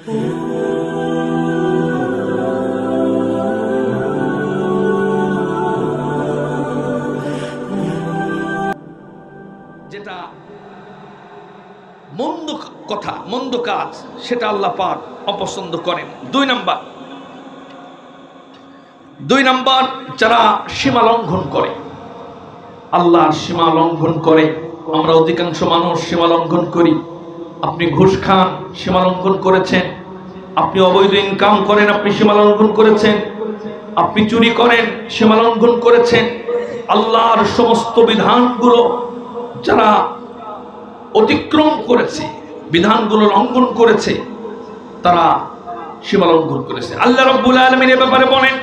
যেটা মন্দ কথা, মন্দ কাজ, সেটা আল্লাহ পাক অপছন্দ করেন। দুই নাম্বার। দুই নাম্বার, যারা সীমা লঙ্ঘন করে, আল্লাহর সীমা লঙ্ঘন করে, আমরা অধিকাংশ মানুষ সীমা লঙ্ঘন করি। আপনি ঘুষ খান সীমা লঙ্ঘন করেছেন। আপনি অবৈধ ইনকাম করেন, আপনি সীমা লঙ্ঘন করেছেন। আপনি চুরি করেন সীমা লঙ্ঘন করেছেন। আল্লাহর সমস্ত বিধানগুলো যারা অতিক্রম করেছে, বিধানগুলো লঙ্ঘন করেছে, তারা সীমা লঙ্ঘন করেছে। আল্লাহ রব্বুল আলমিন এ ব্যাপারে বলেন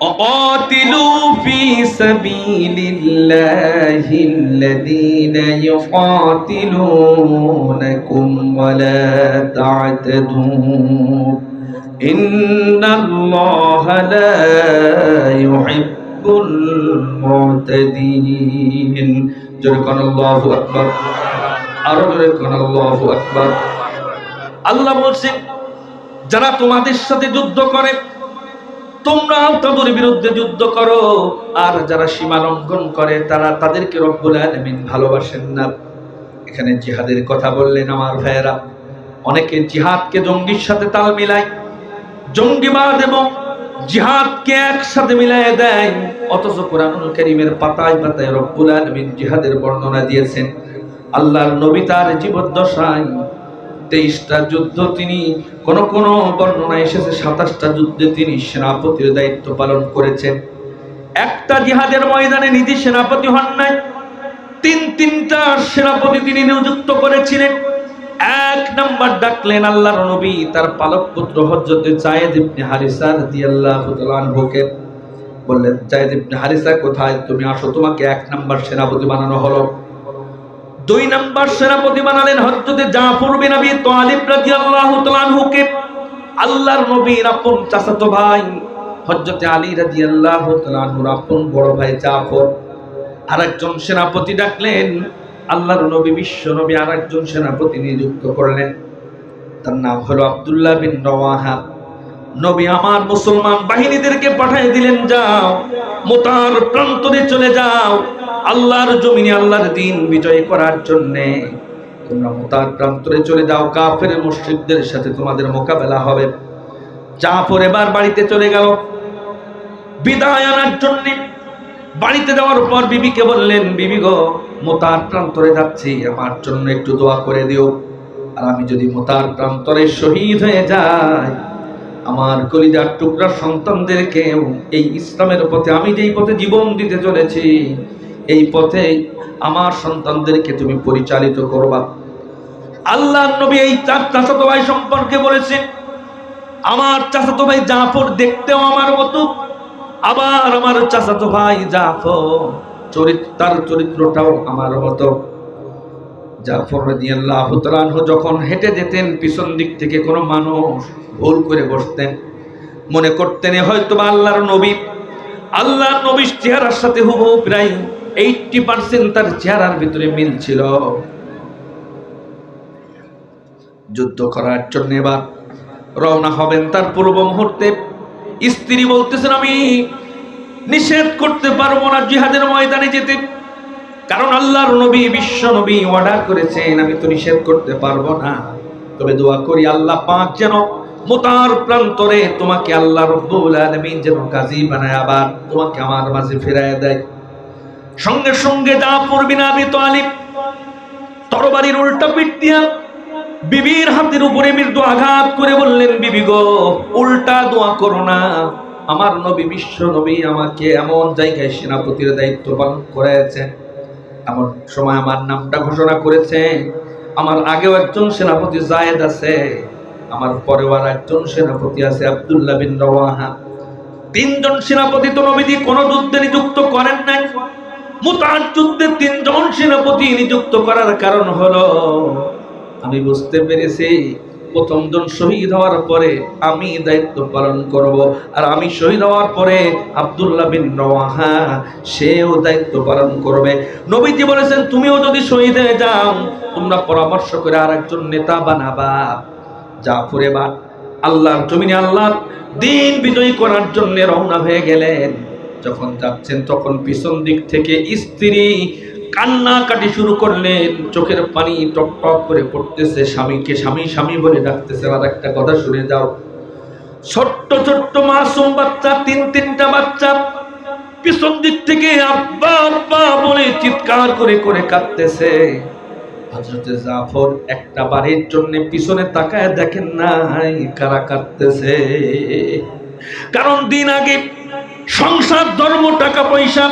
وقاتلوا في سبيل الله الذين يقاتلونكم ولا تعتدوا إن الله لا يحب المعتدين جركن الله أكبر أرجركن الله أكبر الله বলছেন جرى তোমাদের সাথে جد করে তোমরা তাদের বিরুদ্ধে যুদ্ধ করো। আর যারা সীমা লঙ্ঘন করে, তারা তাদেরকে রব্বুল আলামিন ভালোবাসেন না। এখানে জিহাদের কথা বললেন আমার ভাইয়েরা। অনেকে জিহাদকে জঙ্গির সাথে তাল মিলায়, জঙ্গিবাদ এবং জিহাদকে একসাথে মিলিয়ে দেয়। অথচ কোরআনুল কারীমের পাতায় পাতায় রব্বুল আলামিন জিহাদের বর্ণনা দিয়েছেন, আল্লাহর নবী তার জীবদ্দশায় তেইশটা যুদ্ধ তিনি, কোন কোন বর্ণনা এসেছে, সাতাশটা যুদ্ধে তিনি সেনাপতির দায়িত্ব পালন করেছেন। একটা জিহাদের ময়দানে নিজে সেনাপতি হন নাই, তিন তিনটা সেনাপতি তিনি নিযুক্ত করেছিলেন। এক নাম্বার ডাকলেন আল্লাহর নবী, তার পালক পুত্র হযরতে জায়েদ ইবনে হারিসা রাদিয়াল্লাহু তাআলা আনহুকে। বললেন, জায়েদ ইবনে হারিসা কোথায়? তুমি আসো, তোমাকে এক নাম্বার সেনাপতি বানানো হলো। দুই নাম্বার সেনাপতি বানালেন হযরতে জাফর বিন আবি তালিব রাদিয়াল্লাহু তাআলা আনহুকে। আল্লাহর নবীর আপন চাচাতো ভাই হযরতে আলী রাদিয়াল্লাহু তাআলা আনহুর আপন বড় ভাই জাফর। আরেকজন সেনাপতি ডাকলেন, আল্লাহর নবী বিশ্ব নবী আরেকজন সেনাপতি নিযুক্ত করলেন। তার নাম হলো আব্দুল্লাহ বিন রওয়াহা নবী আমার মুসলমান বাহিনীদেরকে পাঠিয়ে দিলেন, যাও, মোতার প্রান্তরে চলে যাও। আল্লাহর জমিনে আল্লাহর দিন বিজয় করার জন্যে। তোমরা মোতার প্রান্তরে চলে যাও, কাফের মুশরিকদের সাথে তোমাদের মোকাবেলা হবে। জাফর এবার বাড়িতে চলে গেল। বিদায় আনার জন্য বাড়িতে যাওয়ার পর বিবিকে বললেন, বিবি গো, মোতার প্রান্তরে যাচ্ছি, আমার জন্য একটু দোয়া করে দিও। আর আমি যদি মোতার প্রান্তরে শহীদ হয়ে যাই আমার কলিজার টুকরা সন্তানদেরকে এই ইসলামের পথে আমি যেই পথে জীবন দিতে চলেছি, এই পথে আমার সন্তানদেরকে তুমি পরিচালিত করবা। আল্লাহ নবী এই চার চাচাতো ভাই সম্পর্কে বলেছেন, আমার চাচাতো ভাই জাফর দেখতেও আমার মতো, আবার আমার চাচাতো ভাই জাফর চরিত্র তার চরিত্রটাও আমার মতো। জাফর রাদিয়াল্লাহু তাআলা আনহু যখন হেঁটে যেতেন, পিছন দিক থেকে কোনো মানুষ ভুল করে বসতেন। মনে করতেন হয়তো বা আল্লাহর নবী। আল্লাহর নবীর চেহারার সাথে হুবহু প্রায় এইটটি পার্সেন্ট তার চেহারার ভিতরে মিল ছিল। যুদ্ধ করার জন্য এবার রওনা হবেন তার পূর্ব মুহূর্তে। স্ত্রী বলতেছেন, আমি নিষেধ করতে পারব না জিহাদের ময়দানে যেতে। কারণ আল্লাহর নবী, বিশ্ব নবী অর্ডার করেছেন, আমি তো নিষেধ করতে পারব না। তবে দোয়া করি, আল্লাহ পাক যেন মোতার প্রান্তরে তোমাকে আল্লাহ রব্বুল আলামিন যেন কাজী বানায় আবার, তোমাকে আমার মাঝে ফেরায় দেয়। সঙ্গে সঙ্গে যা পড়বি না আমি তালিব, তরবারির উল্টা পিঠ দিয়া বিবির হাতের উপরে মৃদু আঘাত করে বললেন, বিবি গো, উল্টা দোয়া করো না। আমার নবী, বিশ্ব নবী আমাকে এমন জায়গায় সেনাপতির দায়িত্ব পালন করেছেন এমন সময় আমার নামটা ঘোষণা করেছে। আমার আগেও একজন সেনাপতি জায়েদ আছে। আমার পরেও আর একজন সেনাপতি আছে, আব্দুল্লাহ বিন রওয়াহা। তিনজন সেনাপতি তো নবীজি কোনো যুদ্ধে নিযুক্ত করেন নাই। মুতার যুদ্ধে তিনজন সেনাপতি নিযুক্ত করার কারণ হলো, আমি বুঝতে পেরেছি প্রথম জন শহীদ হওয়ার পরে আমি দায়িত্ব পালন করব। আর আমি শহীদ হওয়ার পরে আব্দুল্লাহ বিন রওয়াহা, সেও দায়িত্ব পালন করবে। নবীজি বলেছেন, তুমিও যদি শহীদ হয়ে যাও, তোমরা পরামর্শ করে আর একজন নেতা বানাবা। জাফর এবার আল্লাহর জমিনে আল্লাহর দিন বিজয়ী করার জন্য রওনা হয়ে গেলেন। যখন যাচ্ছেন, তখন পিছন দিক থেকে স্ত্রী কান্নাকাটি শুরু করলেন চোখের পানি টপ টপ করে পড়তেছে স্বামীকে। স্বামী স্বামী বলে ডাকতেছে, আর একটা কথা শুনে যাও। ছোট্ট ছোট্ট মাসুম বাচ্চা, তিন, তিনটা বাচ্চা। পিছন দিক থেকে আব্বা আব্বা বলে চিৎকার করে করে কাঁদতেছে। হজরতে জাফর একটা বাড়ির জন্য পিছনে তাকায় দেখেন নাই কারা কাঁদতেছে। কারণ দিন আগে সংসার, ধর্ম, টাকা পয়সা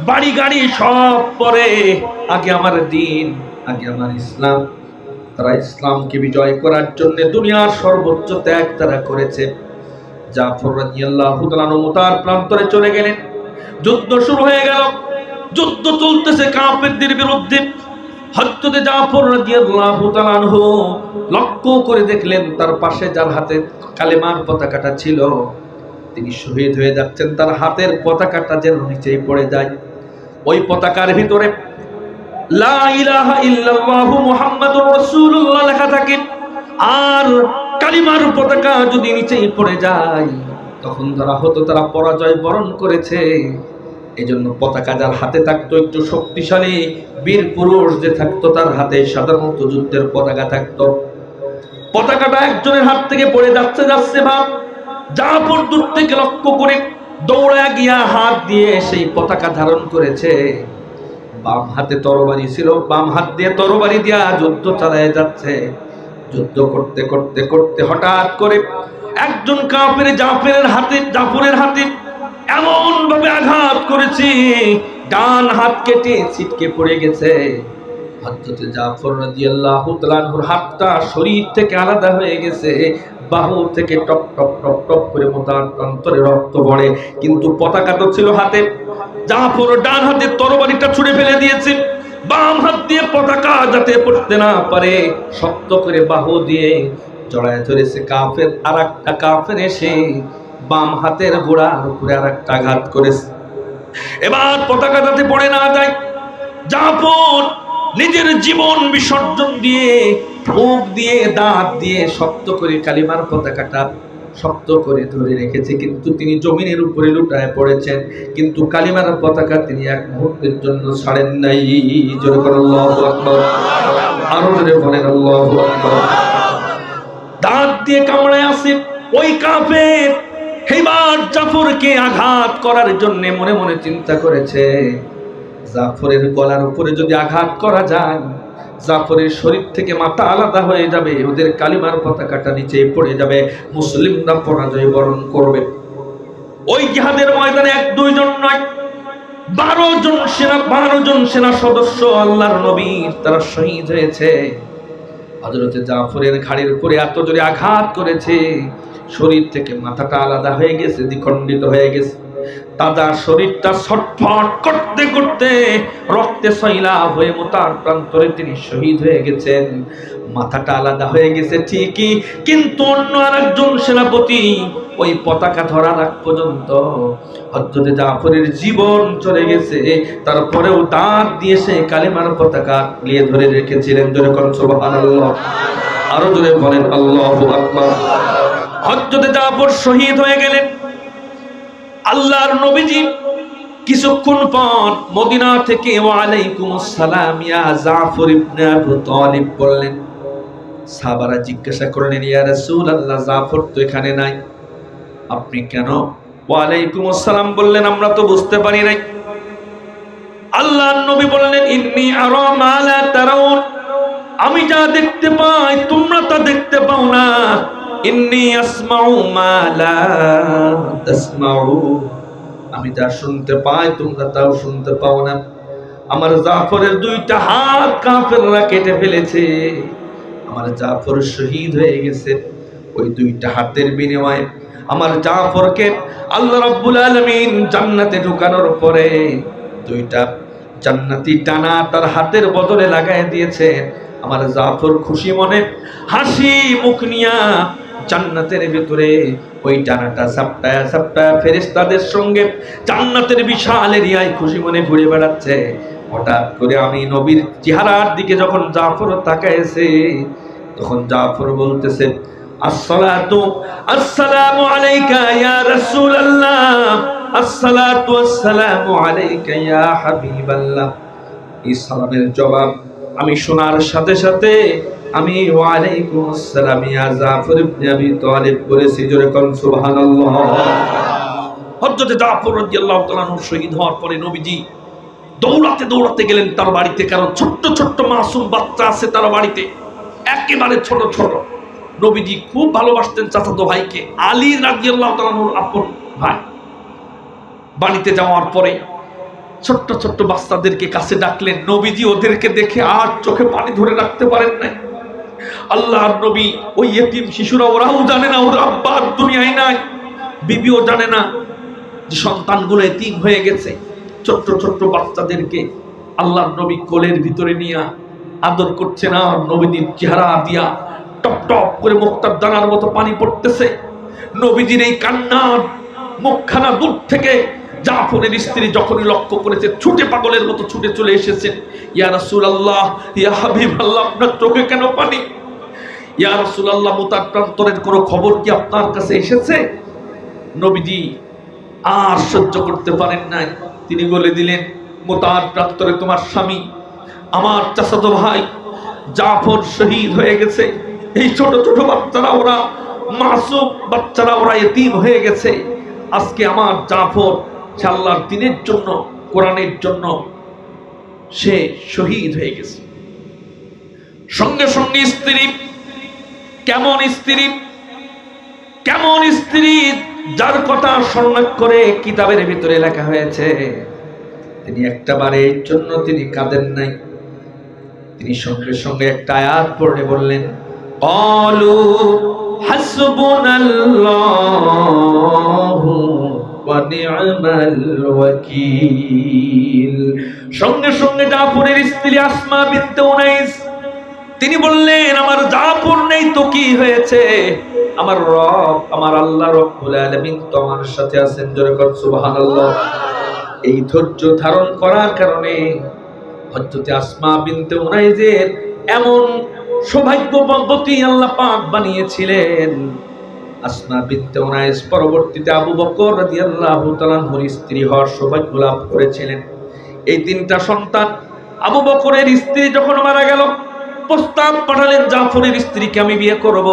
বাড়ি গাড়ি সব পরে। আগে আমার দিন, আগে আমার ইসলাম। তারা ইসলামকে বিজয় করার জন্য দুনিয়ার সর্বোচ্চ ত্যাগ তারা করেছে। জাফর রাদিয়াল্লাহু তাআলা মুতার প্রান্তরে চলে গেলেন। যুদ্ধ শুরু হয়ে গেল। যুদ্ধ চলতেছে কাফেরদের বিরুদ্ধে। হযরতে জাফর রাদিয়াল্লাহু তাআলা আনহু লক্ষ্য করে দেখলেন তার পাশে যার হাতে কালেমার পতাকাটা ছিল। তিনি শহীদ হয়ে যাচ্ছেন, তার হাতের পতাকাটা যেন নিচেই পড়ে যায়। ওই পতাকার ভিতরে, লা ইলাহা ইল্লাল্লাহু মুহাম্মাদুর রাসূলুল্লাহ লেখা থাকে। আর কালিমার পতাকা যদি নিচেই পড়ে যায়, তখন যারা হতো তারা পরাজয় বরণ করেছে। এজন্য পতাকা যার হাতে থাকতো একটু শক্তিশালী, বীর পুরুষ যে থাকতো তার হাতে সাধারণত যুদ্ধের পতাকা থাকতো। পতাকাটা একজনের হাত থেকে পড়ে যাচ্ছে যাচ্ছে ভাব। জাফর দূর থেকে লক্ষ্য করে দৌড়া গিয়া হাত দিয়ে সেই পতাকা ধারণ করেছে। বাম হাতে তরবারি ছিল, বাম হাত দিয়ে তরবারি দিয়া যুদ্ধ চালায় যাচ্ছে। যুদ্ধ করতে করতে করতে হঠাৎ করে একজন কাফের জাফরের হাতে জাফরের হাতে এমন ভাবে আঘাত করেছি, ডান হাত কেটে ছিটকে পড়ে গেছে। হযরত জাফর রাদিয়াল্লাহু তাআলার হাতটা শরীর থেকে আলাদা হয়ে গেছে। বাহু থেকে টপ টপ টপ টপ করে মোতার অন্তরে রক্ত পড়ে কিন্তু পতাকা তো ছিল হাতে। জাফর ডান হাতে তরবারিটা ছুঁড়ে ফেলে দিয়েছে। বাম হাত দিয়ে পতাকা যাতে পড়তে না পারে, শক্ত করে বাহু দিয়ে জড়ায় ধরেছে কাফের আর একটা কাফের এসে বাম হাতের গোড়ার উপরে আর একটা আঘাত করেছে। এবার পতাকা যাতে পড়ে না যায়, জাফর নিজের জীবন বিসর্জন দিয়ে মুখ দিয়ে, দাঁত দিয়ে শক্ত করে কালিমার পতাকাটা শক্ত করে ধরে রেখেছে। কিন্তু তিনি জমিনের উপরে লুটায় পড়েছেন। কিন্তু কালিমার পতাকা তিনি এক মুহূর্তের জন্য ছাড়েন নাই। জোরে আরও জোরে বলেন দাঁত দিয়ে কামড়ায় আসে ওই কাফের। হেবার জাফরকে আঘাত করার জন্য মনে মনে চিন্তা করেছে। জাফরের গলার উপরে যদি আঘাত করা যায় জাফরের শরীর থেকে মাথা আলাদা হয়ে যাবে, ওদের কালিমার পতাকাটা নিচে পড়ে যাবে, মুসলিমরা পরাজয় বরণ করবে। ওই জিহাদের ময়দানে এক দুইজন নয়, বারো জন সেনা, বারো জন সেনা সদস্য আল্লাহর নবীর তারা শহীদ হয়েছে। হজরতে জাফরের ঘাড়ের উপরে এত জোরে আঘাত করেছে, শরীর থেকে মাথাটা আলাদা হয়ে গেছে, দ্বিখণ্ডিত হয়ে গেছে। তাজা শরীরটা ছটফট করতে করতে রক্তে সইলা হয়ে মোতার প্রান্তরে তিনি শহীদ হয়ে গেছেন। মাথাটা আলাদা হয়ে গেছে ঠিকই, কিন্তু অন্য আরেকজন সেনাপতি ওই পতাকা ধরার আগ পর্যন্ত হজরতে জাফরের জীবন চলে গেছে। তারপরেও দাঁত দিয়ে সে কালেমার পতাকা নিয়ে ধরে রেখেছিলেন জোরে করেন আরও জোরে বলেন আল্লাহু আকবার। হজরতে জাফর শহীদ হয়ে গেলেন। আল্লাহর নবীজি কিছুক্ষণ পর মদিনা থেকে, ওয়ালাইকুম আসসালাম, ইয়া জাফর ইবনে আবু তালিব বললেন। সাহাবারা জিজ্ঞাসা করলেন, ইয়া রাসূলুল্লাহ, জাফর তো এখানে নাই। আপনি কেন? ওয়ালাইকুম আসসালাম বললেন, আমরা তো বুঝতে পারি নাই। আল্লাহর নবী বললেন, ইন্নী আরা মা লা তারাউন, আমি যা দেখতে পাই তোমরা তা দেখতে পাও না। আমি যা শুনতে পাই, তোমরা তাও শুনতে পাও না। আমার জাফরের দুইটা হাত কাফেররা কেটে ফেলেছে। আমার জাফর শহীদ হয়ে গেছে ওই দুইটা হাতের বিনিময়ে। আমার জাফরকে আল্লাহ রাব্বুল আলামিন জান্নাতে ঢুকানোর পরে দুইটা জান্নাতি টানা তার হাতের বদলে লাগাই দিয়েছে। আমার জাফর খুশি মনে হাসি মুখ নিয়া জান্নাতের ভিতরে ওই টানাটা সাপটায়া সাপটায়া ফেরেশতাদের সঙ্গে জান্নাতের বিশাল এরিয়ায় খুশি মনে ঘুরে বেড়াচ্ছে। হঠাৎ করে আমি নবীর চেহারার দিকে যখন জাফর তাকাইছে, তখন জাফর বলতেছে, আসসালাতু, আসসালামু আলাইকা ইয়া রাসূলুল্লাহ, আসসালাতু আসসালামু আলাইকা ইয়া হাবিবাল্লাহ। এই সালামের জবাব আমি শোনার সাথে সাথে আমি ওয়ালাইকুম আসসালাম ইয়া জাফর ইবনে আবি তালিব বলেছি, জোরে কোন, সুবহানাল্লাহ। হযরত জাফর রাদিয়াল্লাহু তাআলা শহীদ হওয়ার পরে নবীজি দৌড়াতে দৌড়াতে গেলেন তার বাড়িতে, কারণ ছোট্ট ছোট্ট মাসুম বাচ্চা আছে তার বাড়িতে, একেবারে ছোট ছোট। নবীজি খুব ভালোবাসতেন চাচাতো ভাইকে, আলী রাজিয়াল্লাহ তালানুর আপন ভাই। বাড়িতে যাওয়ার পরে ছোট্ট ছোট্ট বাচ্চাদেরকে কাছে ডাকলেন, নবীজি ওদেরকে দেখে আর চোখে পানি ধরে রাখতে পারেন নাই। আল্লাহর নবী, ওই এতিম শিশুরা, ওরাও জানে না, ওরা আব্বা দুনিয়ায় নাই, বিবিও জানে না যে সন্তানগুলো এতিম হয়ে গেছে। ছোট্ট ছোট্ট বাচ্চাদেরকে আল্লাহর নবী কোলের ভিতরে নিয়ে আদর করছে না আর নবীজির চেহারা দিয়া টপ টপ করে মুক্তার দানার মতো পানি পড়তেছে। নবীজির এই কান্নার মুখখানা দূর থেকে জাফরের স্ত্রী যখনই লক্ষ্য করেছে, ছুটে পাগলের মতো ছুটে চলে এসেছেন ইয়া রাসূল আল্লাহ ইয়া হাবিব আল্লাহ আপনার চোখে কেন পানি? ইয়া রাসূল আল্লাহ মুতার প্রান্তরের কোনো খবর কি আপনার কাছে এসেছে? নবীজি আর সহ্য করতে পারেন নাই। তিনি বলে দিলেন মোতার প্রান্তরে তোমার স্বামী, আমার চাচাতো ভাই জাফর শহীদ হয়ে গেছে। এই ছোট ছোট বাচ্চারা ওরা, মাসুম বাচ্চারা ওরা এতিম হয়ে গেছে। আজকে আমার জাফর সে দিনের জন্য, কোরআনের জন্য সে শহীদ হয়ে গেছে। সঙ্গে সঙ্গে স্ত্রী কেমন স্ত্রী? কেমন স্ত্রী যার কথা স্মরণ করে কিতাবের ভিতরে লেখা হয়েছে? তিনি একটা বারের জন্য তিনি কাঁদেন নাই। তিনি সঙ্গে সঙ্গে একটা আয়াত পড়ে বললেন অলু সঙ্গে সঙ্গে জাফরের স্ত্রী আসমা বিনতে তিনি বললেন, আমার জাফর নেই তো কি হয়েছে? আমার রব, আমার আল্লাহ রব্বুল আলামিন তোমার সাথে আছেন, জোরে কর, সুবহানাল্লাহ। এই ধৈর্য ধারণ করার কারণে হযরতে আসমা বিনতে উনাইজের এমন সৌভাগ্যবতী আল্লাহ পাক বানিয়েছিলেন। আসমা বিনতে উনাইস পরবর্তীতে আবু বকর রাদিয়াল্লাহু তাআলার স্ত্রী হওয়ার সৌভাগ্য লাভ করেছিলেন। এই তিনটা সন্তান আবু বকরের স্ত্রী যখন মারা গেল প্রস্তাব পাঠালেন জাফরের স্ত্রীকে, আমি বিয়ে করব।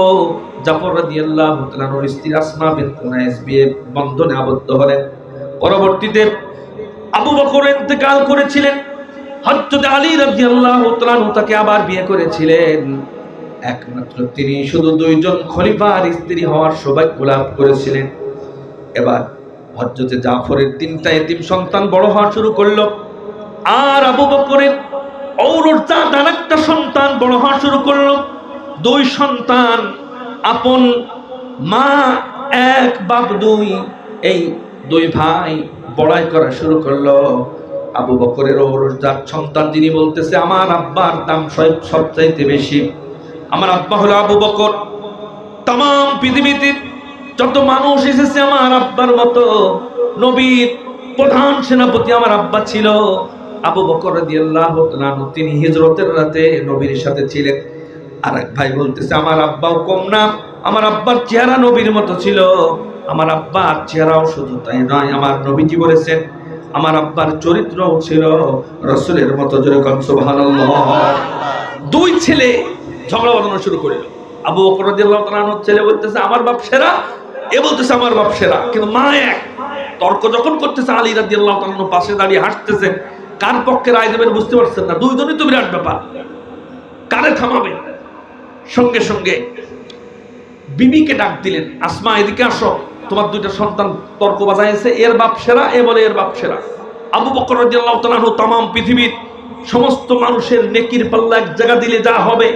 জাফর রাদিয়াল্লাহু তাআলার স্ত্রী আসমা বিনতে উনাইস বিয়ে বন্ধনে আবদ্ধ হলেন। পরবর্তীতে আবু বকর ইন্তেকাল করেছিলেন। হযরত আলী রাদিয়াল্লাহু তাআলা তাকে আবার বিয়ে করেছিলেন। একমাত্র তিনি শুধু দুইজন খলিফার স্ত্রী হওয়ার সৌভাগ্য লাভ করেছিলেন। এবার হযরতে জাফরের তিনটা এতিম সন্তান বড় হওয়া শুরু করল। আর আবু বকরের ঔরজাত আর একটা সন্তান বড় হওয়া শুরু করল। দুই সন্তান, আপন মা, এক, বাপ, দুই, এই দুই ভাই বড়াই করা শুরু করল। আবু বকরের ঔরজাত সন্তান যিনি বলতেছে, আমার আব্বার দাম সব সবচাইতে বেশি। আমার আব্বা হলো আবু বকর। তাম পৃথিবীতে যত মানুষ এসেছে আমার আব্বার মতো, নবীর প্রধান সেনাপতি আমার আব্বা ছিল। আবু বকর রাদিয়াল্লাহু তাআলা তিনি হিজরতের রাতে নবীর সাথে ছিলেন। আর এক ভাই বলতেছে, আমার আব্বাও কম না, আমার আব্বার চেহারা নবীর মতো ছিল। আমার আব্বার চেহারাও শুধু তাই নয়, আমার নবীজি বলেছেন, আমার আব্বার চরিত্রও ছিল রসুলের মতো জোরে কন দুই ছেলে ঝগড়া বাঁধানো শুরু করে দিল আবু তাআলার ছেলে বলতেছে, আমার বাপ সেরা? এ বলতেছে, আমার বাপ সেরা। কিন্তু মা এক, তর্ক যখন করতেছে, আলী রাদিয়াল্লাহু পাশে দাঁড়িয়ে হাসতেছে। কার পক্ষে রায় দেবেন বুঝতে পারছেন না। দুইজনই তো বিরাট ব্যাপার। কারে থামাবে? সঙ্গে সঙ্গে বিবিকে ডাক দিলেন, আসমা, এদিকে আসো। তোমার দুইটা সন্তান তর্ক বাজাইছে, এর বাপ সেরা, এ বলে এর বাপ সেরা। আবু বকর রাদিয়াল্লাহু তাআলা তাম পৃথিবীর সমস্ত মানুষের নেকির পাল্লা এক জায়গা দিলে যা হবে।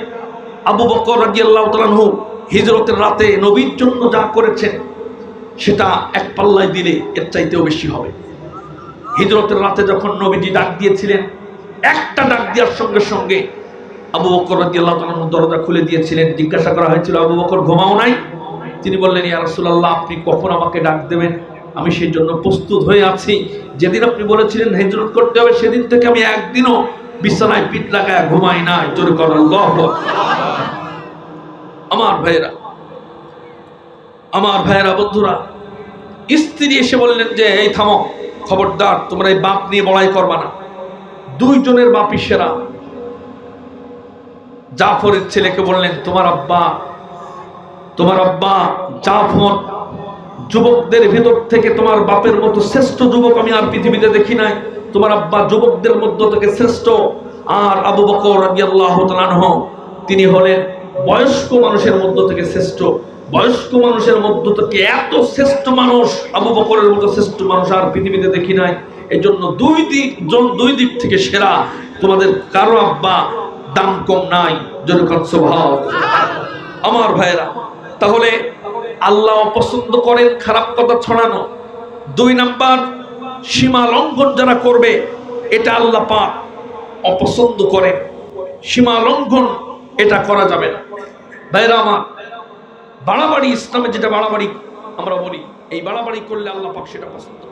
আবু বকর রাদিয়াল্লাহু তাআলা হিজরতের রাতে নবীর জন্য যা করেছেন, সেটা এক পাল্লায় দিলে এর চাইতেও বেশি হবে। হিজরতের রাতে যখন নবীজি ডাক দিয়েছিলেন, একটা ডাক দেওয়ার সঙ্গে সঙ্গে আবু বকর রাদিয়াল্লাহু তাআলা দরজা খুলে দিয়েছিলেন। জিজ্ঞাসা করা হয়েছিল, আবু বকর, ঘুমাও নাই? তিনি বললেন, ইয়া রাসূলুল্লাহ, আপনি কখন আমাকে ডাক দেবেন? আমি সেই জন্য প্রস্তুত হয়ে আছি। যেদিন আপনি বলেছিলেন হিজরত করতে হবে, সেদিন থেকে আমি একদিনও বিছানায় পিঠ লাগায় ঘুমাই না জোরে কর আল্লাহ আমার ভাইয়েরা আমার ভাইয়েরা, বন্ধুরা, স্ত্রী এসে বললেন যে, এই থামো। খবরদার, তোমরা এই বাপ নিয়ে বড়াই করবা না। দুইজনের বাপই সেরা। জাফরের ছেলেকে বললেন, তোমার আব্বা তোমার আব্বা জাফর, যুবকদের ভিতর থেকে তোমার বাপের মতো শ্রেষ্ঠ যুবক আমি আর পৃথিবীতে দেখি নাই। তোমার আব্বা যুবকদের মধ্য থেকে শ্রেষ্ঠ। আর আবু বকর রাদিয়াল্লাহু তাআলা তিনি হলেন বয়স্ক মানুষের মধ্য থেকে শ্রেষ্ঠ। বয়স্ক মানুষের মধ্য থেকে এত শ্রেষ্ঠ মানুষ আবু বকরের মতো শ্রেষ্ঠ মানুষ আর পৃথিবীতে দেখি নাই। এই জন্য দুই দিক দুই দিক থেকে সেরা। তোমাদের কারও আব্বা দাম কম নাই যেরকম স্বভাব আমার ভাইরা তাহলে আল্লাহ অপছন্দ করেন খারাপ কথা ছড়ানো। দুই নাম্বার, সীমা লঙ্ঘন যারা করবে, এটা আল্লাহ পাক অপছন্দ করেন। সীমা লঙ্ঘন এটা করা যাবে না। ভাইরা আমার বাড়াবাড়ি ইসলামে যেটা বাড়াবাড়ি আমরা বলি এই বাড়াবাড়ি করলে আল্লাহ পাক সেটা পছন্দ